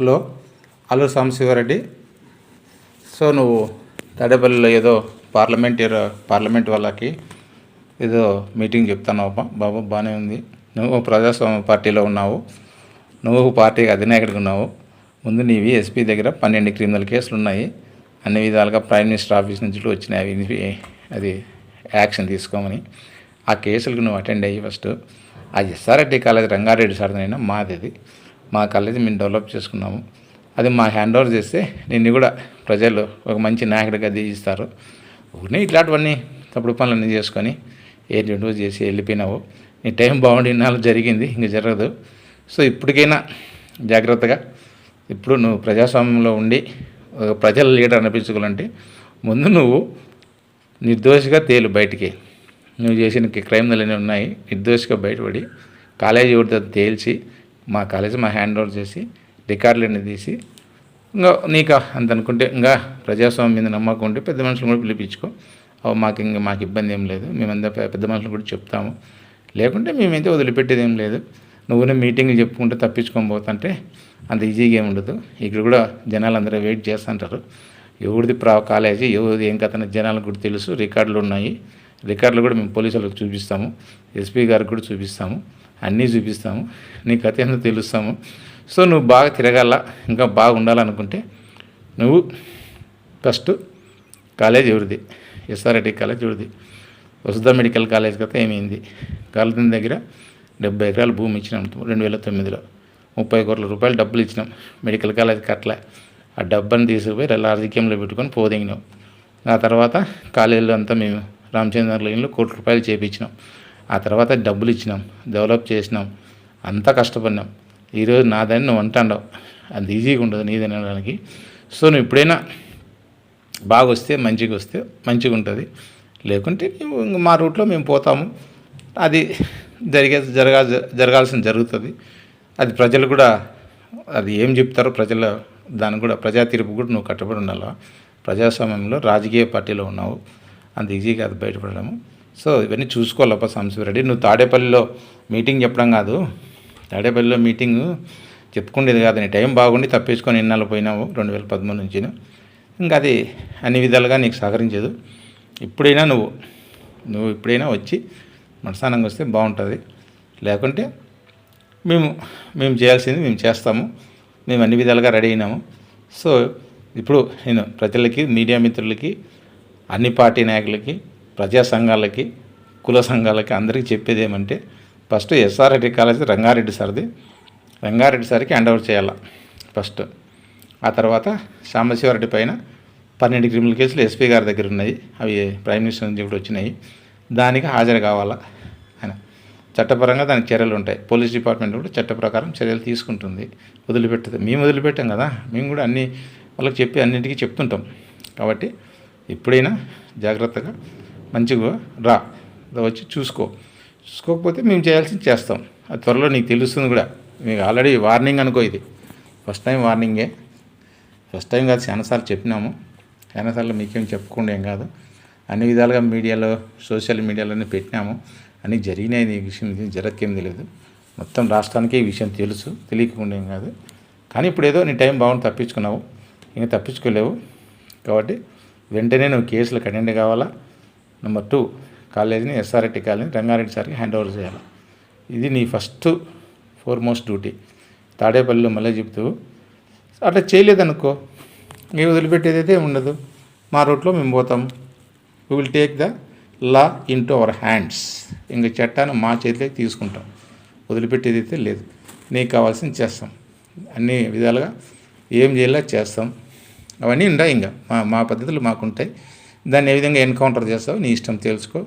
Hello hello Sambasiva Reddy so నువ్వు తాడేపల్లిలో ఏదో పార్లమెంట్ పార్లమెంట్ వాళ్ళకి ఏదో మీటింగ్ చెప్తున్నావు బాబు బాగానే ఉంది. నువ్వు ప్రజాస్వామ్య పార్టీలో ఉన్నావు. నువ్వు పార్టీ అధినాయకుడికి ఉన్నావు. ముందు నీవి ఎస్పీ దగ్గర పన్నెండు క్రిమినల్ కేసులు ఉన్నాయి. అన్ని విధాలుగా ప్రైమ్ మినిస్టర్ ఆఫీస్ నుంచి వచ్చినాయి. అవి అది యాక్షన్ తీసుకోమని. ఆ కేసులకు నువ్వు అటెండ్ అయ్యి ఫస్ట్ ఆ ఎస్ఆర్ఐటి కాలేజ్ రంగారెడ్డి సార్దనైనా మాది అది. మా కాలేజ్ మేము డెవలప్ చేసుకున్నాము. అది మా హ్యాండ్ ఓవర్ చేస్తే నిన్ను కూడా ప్రజలు ఒక మంచి నాయకుడిగా దీవిస్తారు. ఊరినే ఇట్లాంటివన్నీ తప్పుడు పనులన్నీ చేసుకొని ఏంటో చేసి వెళ్ళిపోయినావు. నీ టైం బాగుండి ఇన్నాళ్ళు జరిగింది ఇంక జరగదు. సో ఇప్పటికైనా జాగ్రత్తగా ఇప్పుడు నువ్వు ప్రజాస్వామ్యంలో ఉండి ఒక ప్రజల లీడర్ అనిపించుకోవాలంటే ముందు నువ్వు నిర్దోషిగా తేలు బయటికి. నువ్వు చేసిన క్రైమ్లన్నీ ఉన్నాయి. నిర్దోషిగా బయటపడి కాలేజీ ఊరితో తేల్చి మా కాలేజీ మా హ్యాండ్ ఓవర్ చేసి రికార్డులన్నీ తీసి ఇంకా నీకు అంత అనుకుంటే ఇంకా ప్రజాస్వామ్యం మీద నమ్మకం ఉంటే పెద్ద మనుషులు కూడా పిలిపించుకో. అవి మాకు ఇంకా మాకు ఇబ్బంది ఏం లేదు. మేమంతా పెద్ద మనుషులు కూడా చెప్తాము. లేకుంటే మేమైతే వదిలిపెట్టేది ఏం లేదు. నువ్వునే మీటింగ్లు చెప్పుకుంటే తప్పించుకొని పోతుంటే అంత ఈజీగా ఏమి ఉండదు. ఇక్కడ కూడా జనాలు అందరూ వెయిట్ చేస్తుంటారు. ఎవరిది ప్రా కాలేజీ ఎవరిది ఏం కథ జనాలకు కూడా తెలుసు. రికార్డులు ఉన్నాయి. రికార్డులు కూడా మేము పోలీసులకు చూపిస్తాము. ఎస్పీ గారికి కూడా చూపిస్తాము. అన్నీ చూపిస్తాము. నీ కథ ఏందో తెలుస్తాము. సో నువ్వు బాగా తిరగాల ఇంకా బాగా ఉండాలనుకుంటే నువ్వు ఫస్ట్ కాలేజ్ ఎవరిది? ఎస్ఆర్ఐటి కాలేజ్ ఎవరిది? వసుధ మెడికల్ కాలేజ్ కథ ఏమైంది? కాలేజీ దగ్గర డెబ్బై ఎకరాల భూమి ఇచ్చినాం రెండు వేల తొమ్మిదిలో. ముప్పై కోట్ల రూపాయలు డబ్బులు ఇచ్చినాం. మెడికల్ కాలేజ్ కట్టలే. ఆ డబ్బుని తీసుకుపోయి రాజకీయంలో పెట్టుకొని పోదిగినాం. ఆ తర్వాత కాలేజీలో అంతా మేము రామచంద్ర లైన్లో కోటి రూపాయలు చేపించినాం. ఆ తర్వాత డబ్బులు ఇచ్చినాం డెవలప్ చేసినాం అంతా కష్టపడినాం. ఈరోజు నాదని నువ్వు అంటాండవు. అంత ఈజీగా ఉండదు నీదని అనడానికి. సో నువ్వు ఎప్పుడైనా బాగా వస్తే మంచిగా వస్తే మంచిగా ఉంటుంది లేకుంటే మా రూట్లో మేము పోతాము. అది జరిగే జరగా జరగాల్సిన జరుగుతుంది. అది ప్రజలు కూడా అది ఏం చెప్తారో ప్రజల దానికి కూడా ప్రజా తీర్పు కూడా నువ్వు కట్టుబడి ఉండాలా? ప్రజాస్వామ్యంలో రాజకీయ పార్టీలో ఉన్నావు. అంత ఈజీగా అది బయటపడము సో ఇవన్నీ చూసుకోవాలప్ప సాంశివరెడ్డి నువ్వు తాడేపల్లిలో మీటింగ్ చెప్పడం కాదు. తాడేపల్లిలో మీటింగ్ చెప్పుకునేది కాదు. నీ టైం బాగుండి తప్పించుకొని ఇన్నాళ్ళు పోయినావు రెండు వేల పదమూడు నుంచి ఇంకా అది అన్ని విధాలుగా నీకు సహకరించదు. ఇప్పుడైనా నువ్వు నువ్వు ఇప్పుడైనా వచ్చి మనసానంగా వస్తే బాగుంటుంది. లేకుంటే మేము మేము చేయాల్సింది మేము చేస్తాము. మేము అన్ని విధాలుగా రెడీ అయినాము. సో ఇప్పుడు నేను ప్రజలకి మీడియా మిత్రులకి అన్ని పార్టీ నాయకులకి ప్రజా సంఘాలకి కుల సంఘాలకి అందరికీ చెప్పేది ఏమంటే ఫస్ట్ ఎస్ఆర్రెడ్డి కాలేజీ రంగారెడ్డి సార్ది. రంగారెడ్డి సార్కి హ్యాండ్ ఓవర్ ఫస్ట్. ఆ తర్వాత సాంబశివారెడ్డి పైన పన్నెండు క్రిమినల్ కేసులు ఎస్పీ గారి దగ్గర ఉన్నాయి. అవి ప్రైమ్ మినిస్టర్ నుంచి కూడా వచ్చినాయి. దానికి హాజరు కావాలా ఆయన చట్టపరంగా దానికి చర్యలు ఉంటాయి. పోలీస్ డిపార్ట్మెంట్ కూడా చట్ట ప్రకారం చర్యలు తీసుకుంటుంది. వదిలిపెట్టదు. మేము వదిలిపెట్టాం కదా. మేము కూడా అన్ని వాళ్ళకి చెప్పి అన్నింటికీ చెప్తుంటాం. కాబట్టి ఎప్పుడైనా జాగ్రత్తగా మంచిగా రా. వచ్చి చూసుకో. చూసుకోకపోతే మేము చేయాల్సింది చేస్తాం. అది త్వరలో నీకు తెలుస్తుంది కూడా. మీకు ఆల్రెడీ వార్నింగ్ అనుకో ఇది. ఫస్ట్ టైం వార్నింగే. ఫస్ట్ టైం కాదు చాలాసార్లు చెప్పినాము. చాలాసార్లు మీకేం చెప్పకుండా ఏం కాదు. అన్ని విధాలుగా మీడియాలో సోషల్ మీడియాలోనే పెట్టినాము. అన్నీ జరిగినాయి ఈ విషయం జరగకేం తెలియదు. మొత్తం రాష్ట్రానికి ఈ విషయం తెలుసు తెలియకుండా ఏం కాదు. కానీ ఇప్పుడు ఏదో నీ టైం బాగుంది తప్పించుకున్నావు. ఇంకా తప్పించుకోలేవు. కాబట్టి వెంటనే నువ్వు కేసులకు అటెండ్ కావాలా? నెంబర్ టూ కాలేజీని ఎస్ఆర్ఐటి కాలేజీని రంగారెడ్డి సార్కి హ్యాండ్ ఓవర్ చేయాలి. ఇది నీ ఫస్ట్ ఫోర్మోస్ట్ డ్యూటీ తాడేపల్లిలో మళ్ళీ చెప్తూ అట్లా చేయలేదనుకో మేము వదిలిపెట్టేదైతే ఉండదు. మా రూట్లో మేము పోతాం. We will take the law into our hands ఇంక చట్టాన్ని మా చేతిలోకి తీసుకుంటాం. వదిలిపెట్టేదైతే లేదు. నీకు కావాల్సింది చేస్తాం. అన్ని విధాలుగా ఏం చేయాలో చేస్తాం. అవన్నీ ఉన్నాయి ఇంకా. మా మా పద్ధతులు మాకుంటాయి. దాన్ని ఏ విధంగా ఎన్కౌంటర్ చేస్తావు నీ ఇష్టం తెలుసుకో.